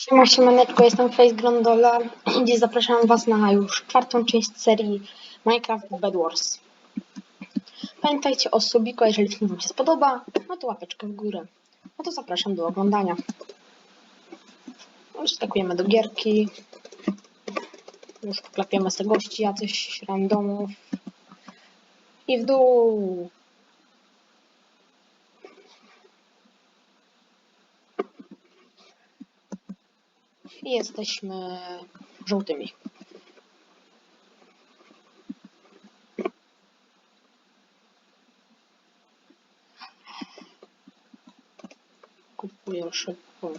Siema, siemaneczko, jestem Face Grondola i dziś zapraszam Was na już czwartą część serii Minecraft Bed Wars. Pamiętajcie o subiku, jeżeli film Wam się spodoba, no to łapeczkę w górę. No to zapraszam do oglądania. Już skakujemy do gierki. Już poklepiemy sobie gości jacyś randomów. I w dół. I jesteśmy żółtymi. Kupuję szybko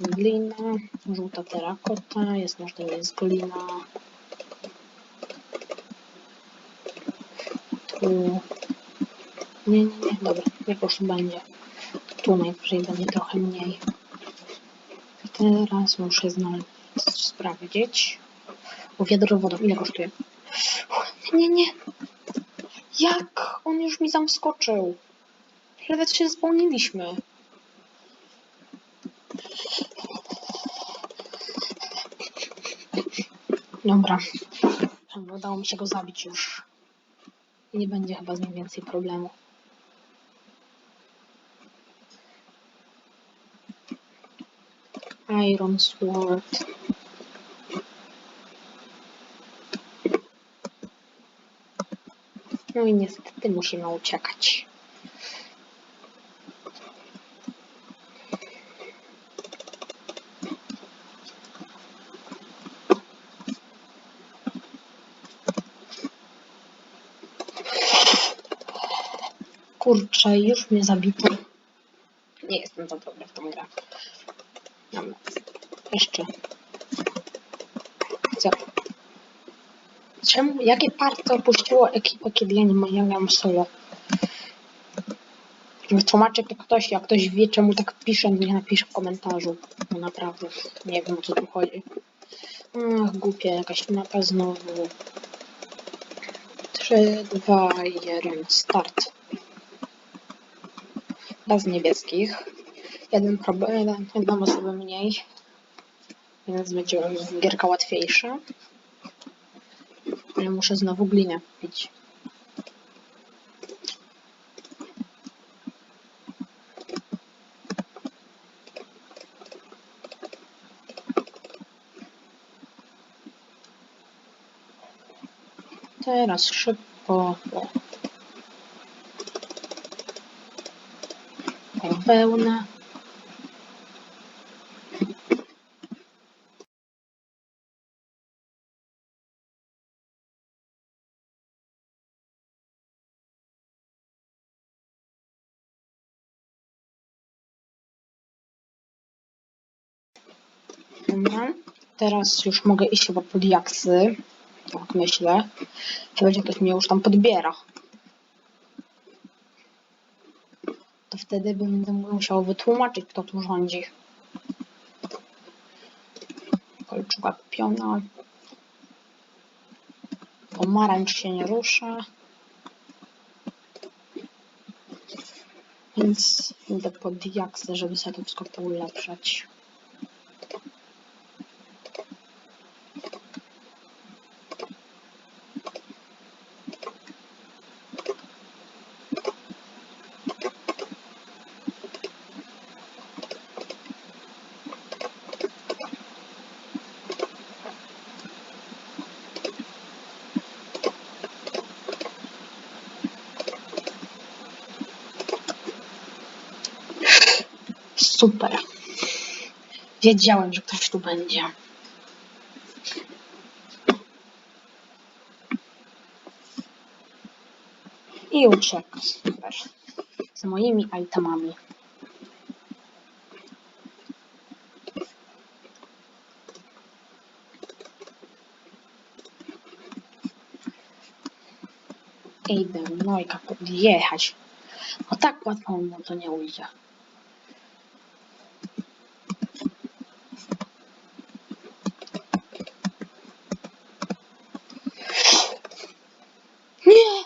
glinę, żółta terakota, jest można jest glina. Tu... Nie, nie, nie, dobra, niech już będzie. Tu najwyżej będzie trochę mniej. Teraz muszę znaleźć, sprawdzić. O wiadro wodą, ile kosztuje? Nie, nie. Jak? On już mi tam skoczył. Ledwo się spełniliśmy. Dobra. Udało mi się go zabić już. Nie będzie chyba z nim więcej problemu. Iron Sword. No i niestety musimy uciekać. Kurczę, już mnie zabito. Nie jestem za dobry w tą grę. Dobra. Jeszcze. Co? Czemu? Jakie partie opuściło ekipę, kiedy ja nie mam, solo? Wytłumaczę to ktoś, jak ktoś wie, czemu tak pisze, niech napisze w komentarzu. No naprawdę, nie wiem o co tu chodzi. Ach, głupia jakaś mapa znowu. 3, 2, 1, start. Bez niebieskich. Jeden problem, jedną osobę mniej. Więc będzie gierka łatwiejsza. Muszę znowu glinę kupić. Teraz szybko. Wełna. Teraz już mogę iść chyba pod jaksy. Tak myślę. Chyba, że ktoś mnie już tam podbiera. To wtedy będę musiał wytłumaczyć, kto tu rządzi. Kolczuga kupiona. Pomarańcz się nie rusza. Więc idę pod jaksy, żeby sobie to wszystko poulepszać. Super. Wiedziałem, że ktoś tu będzie. I uciekł. Super. Z moimi itemami. Idę nojka podjechać. O tak łatwo mu to nie ujdzie. Nie!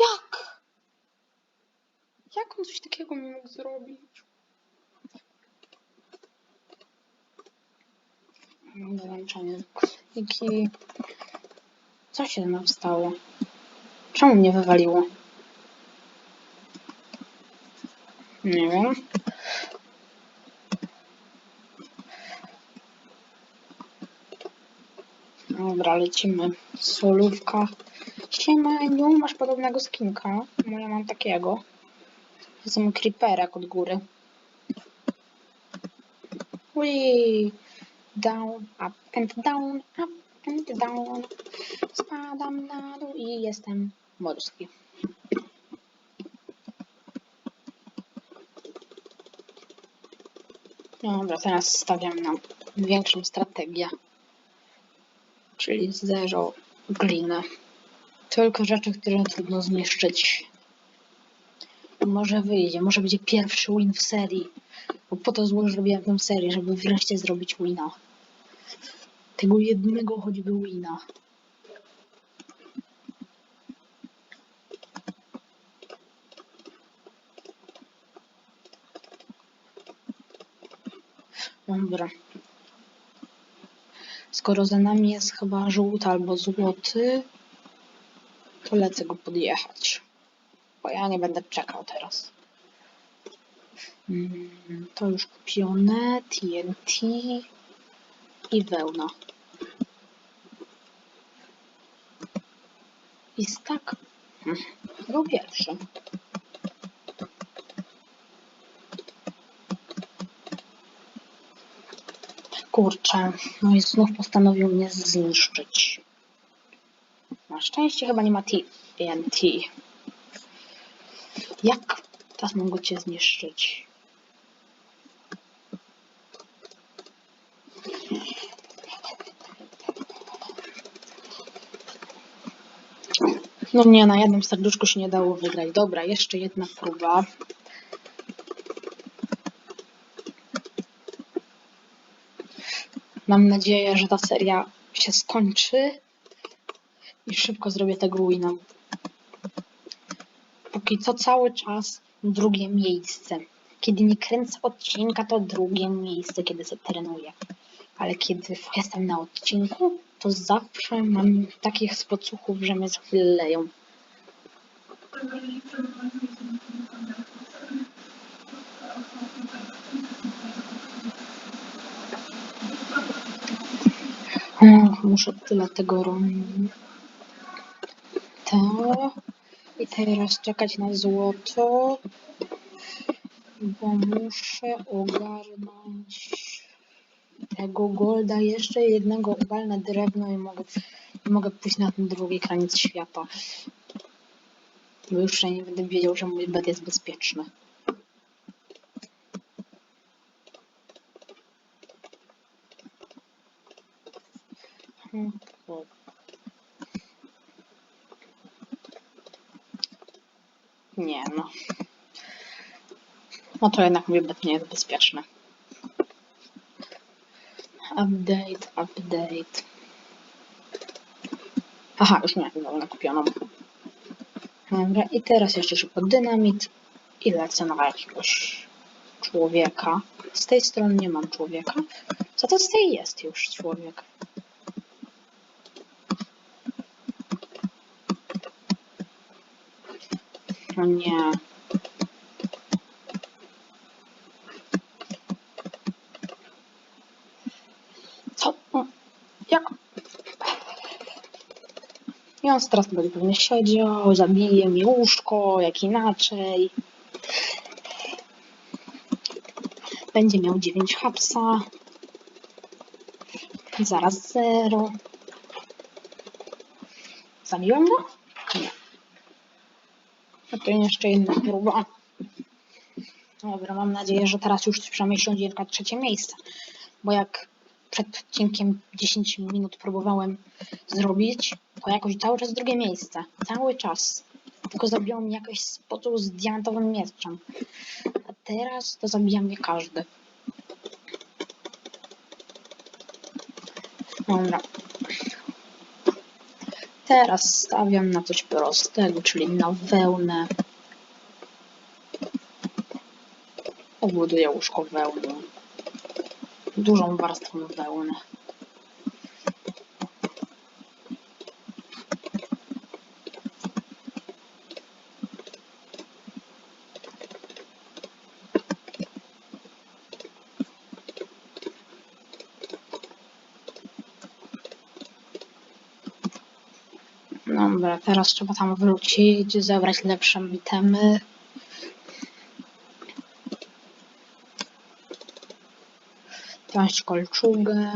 Jak? Jak on coś takiego mi mógł zrobić? Dołączenie kliki. Co się nam stało? Czemu mnie wywaliło? Nie wiem. Dobra, lecimy. Solówka. Siemaniu, masz podobnego skinka? No ja mam takiego. Jestem creeperek od góry. Ui. Down, up and down, up and down. Spadam na dół i jestem morski. Dobra, teraz stawiam na większą strategię. Czyli zero glinę. Tylko rzeczy, które trudno zniszczyć. Może wyjdzie, może będzie pierwszy win w serii. Bo po to zło zrobiłem tę serię, żeby wreszcie zrobić wina. Tego jednego choćby wina. Dobra. Skoro za nami jest chyba żółty albo złoty, to lecę go podjechać. Bo ja nie będę czekał teraz. Mm, To już kupione, TNT i wełna. I stak. Hmm, Był pierwszy. Kurczę, no i znów postanowił mnie zniszczyć. Na szczęście chyba nie ma TNT. Jak teraz mogę cię zniszczyć? No nie, na jednym serduszku się nie dało wygrać. Dobra, jeszcze jedna próba. Mam nadzieję, że ta seria się skończy i szybko zrobię tego wina. Póki co cały czas drugie miejsce. Kiedy nie kręcę odcinka, to drugie miejsce, kiedy sobie trenuję. Ale kiedy jestem na odcinku, to zawsze mam takich spocuchów, że mnie za chwilę leją. Och, muszę tyle tego robić. To. I teraz czekać na złoto. Bo muszę ogarnąć tego golda. Jeszcze jednego walne drewno i mogę, mogę pójść na ten drugi kraniec świata. Bo już nie będę wiedział, że mój bed jest bezpieczny. Hmm, Nie no. No to jednak mój bed nie jest bezpieczny. Update, update. Aha, już miałem wełnę kupioną. Dobra, i teraz jeszcze szybko dynamit i lecę na jakiegoś człowieka. Z tej strony nie mam człowieka. Co to z tej jest już człowiek? No nie. Co? No, Jak? I on teraz będzie pewnie siedział, zabije mi łóżko, jak inaczej. Będzie miał 9 hapsa. Zaraz 0. Zabiłem go? No to jeszcze jedna próba. Dobra, mam nadzieję, że teraz już przynajmniej siądzie tylko trzecie miejsce. Bo jak przed odcinkiem 10 minut próbowałem zrobić, to jakoś cały czas drugie miejsce. Cały czas. Tylko mnie jakoś sposób z diamentowym mieczem. A teraz to zabija mnie każdy. Dobra. Teraz stawiam na coś prostego, czyli na wełnę. Obuduję łóżko wełną. Dużą warstwą wełny. Dobra, teraz trzeba tam wrócić, zebrać lepsze itemy. Wziąć kolczugę.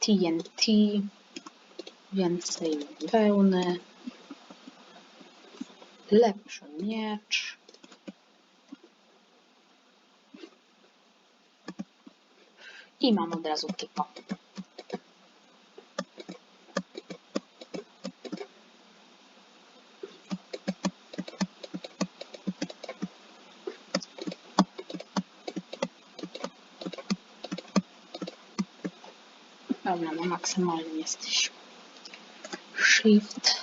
TNT. Więcej wełny. Lepszy miecz. I mam od razu typa. Dobra, no maksymalnie jesteś. Shift.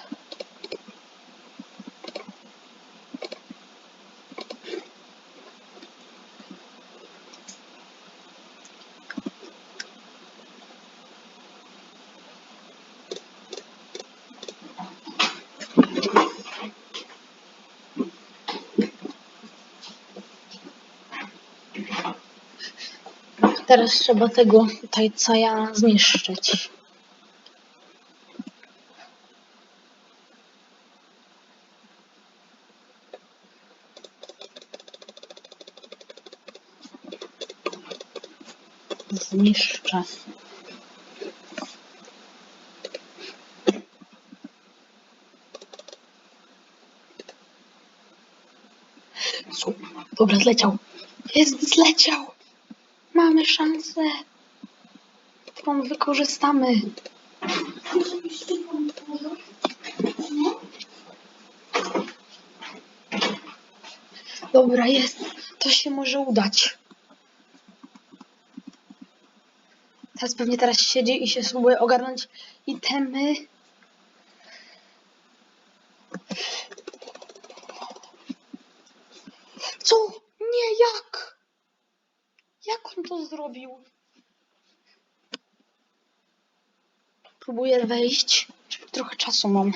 Teraz trzeba tego tutaj caja zniszczyć. Zniszczę. Dobra, zleciał. Jest, zleciał. Mamy szansę, którą wykorzystamy. Dobra, jest. To się może udać. Teraz pewnie teraz siedzi i się spróbuje ogarnąć itemy. Co? Nie, jak? Jak on to zrobił? Próbuję wejść. Trochę czasu mam.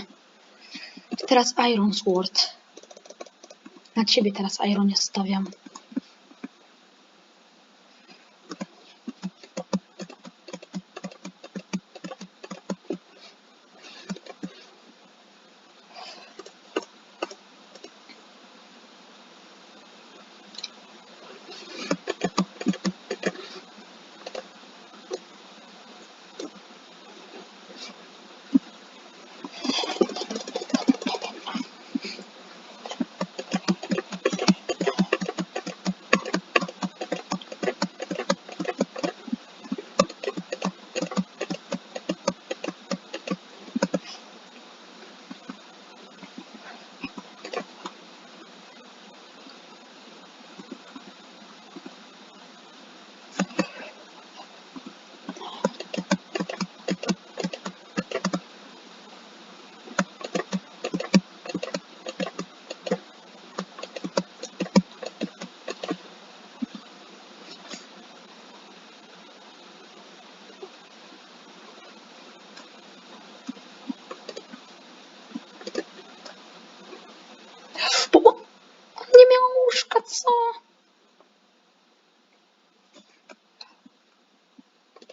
Teraz Iron Sword. Na ciebie teraz Ironie stawiam. Bo on on nie miał łóżka, co?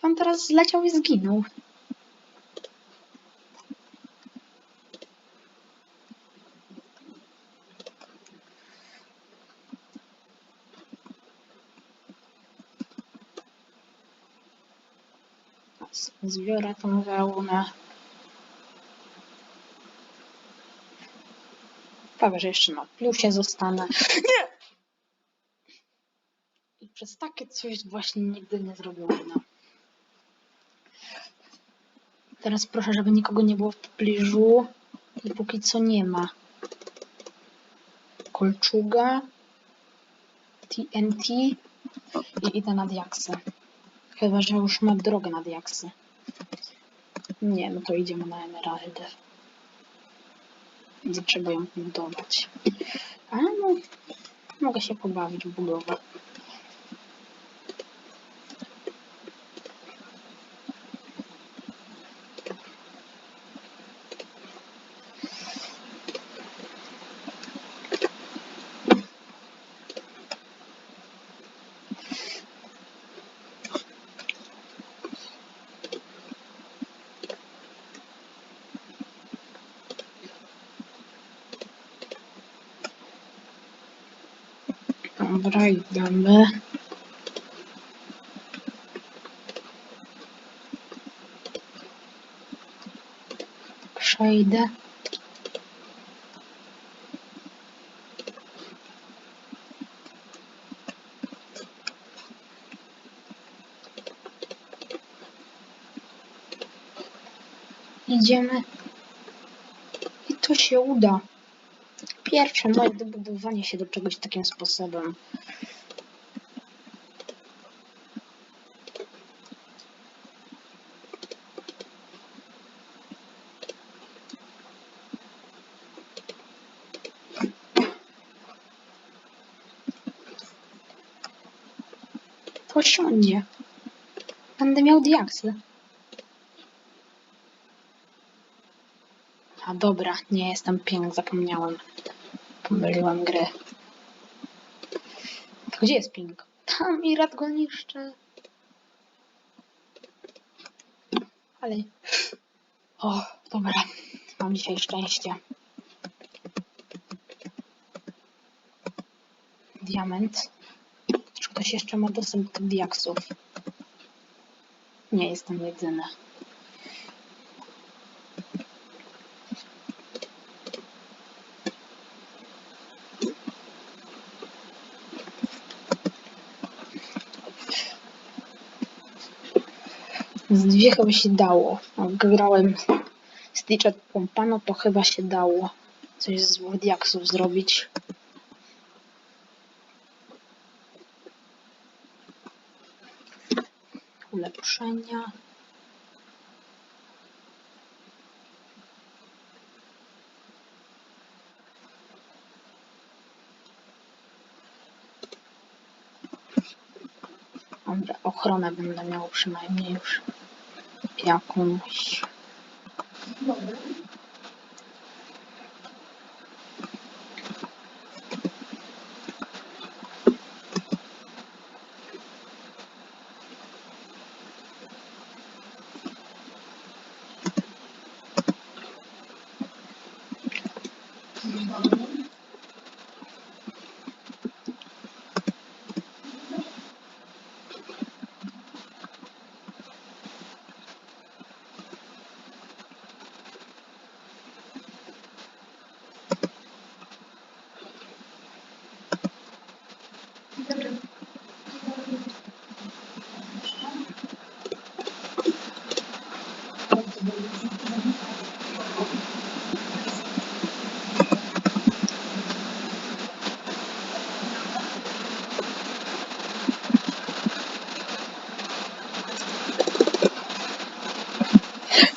On teraz zleciał i zginął. Zbiorę tą wełnę. Prawie, że jeszcze na plusie zostanę. Nie! I przez takie coś właśnie nigdy nie zrobię wina. Teraz proszę, żeby nikogo nie było w pobliżu. I póki co nie ma. Kolczuga. TNT. I idę na diaksy. Chyba, że już mam drogę na diaksy. Nie, no to idziemy na emeraldę. Gdzie trzeba ją budować. Ale no, mogę się pobawić w budowę. Dobra, idziemy. Przejdę. Idziemy. I to się uda. Pierwsze moje dobudowanie się do czegoś takim sposobem. To siądzie. Będę miał diaksy. A dobra, nie jestem ping, zapomniałem. Pomyliłem gry. To gdzie jest ping? Tam i rad go niszczy. Ale... O, dobra. Mam dzisiaj szczęście. Diament. Czy ktoś jeszcze ma dostęp do diaksów? Nie jestem jedyny. Z dwie chyba się dało. Jak grałem Stitchet Pompano, to chyba się dało coś z diaksów zrobić. Ulepszenia. Ochronę będę miał przynajmniej już jakąś.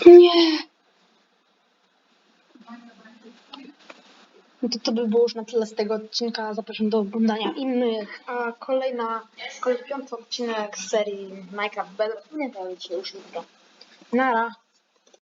Nie! No to by było już na tyle z tego odcinka. Zapraszam do oglądania innych. A kolejna, kolejny piąty odcinek z serii Minecraft Bedrock. Nie to już jutro. Nara.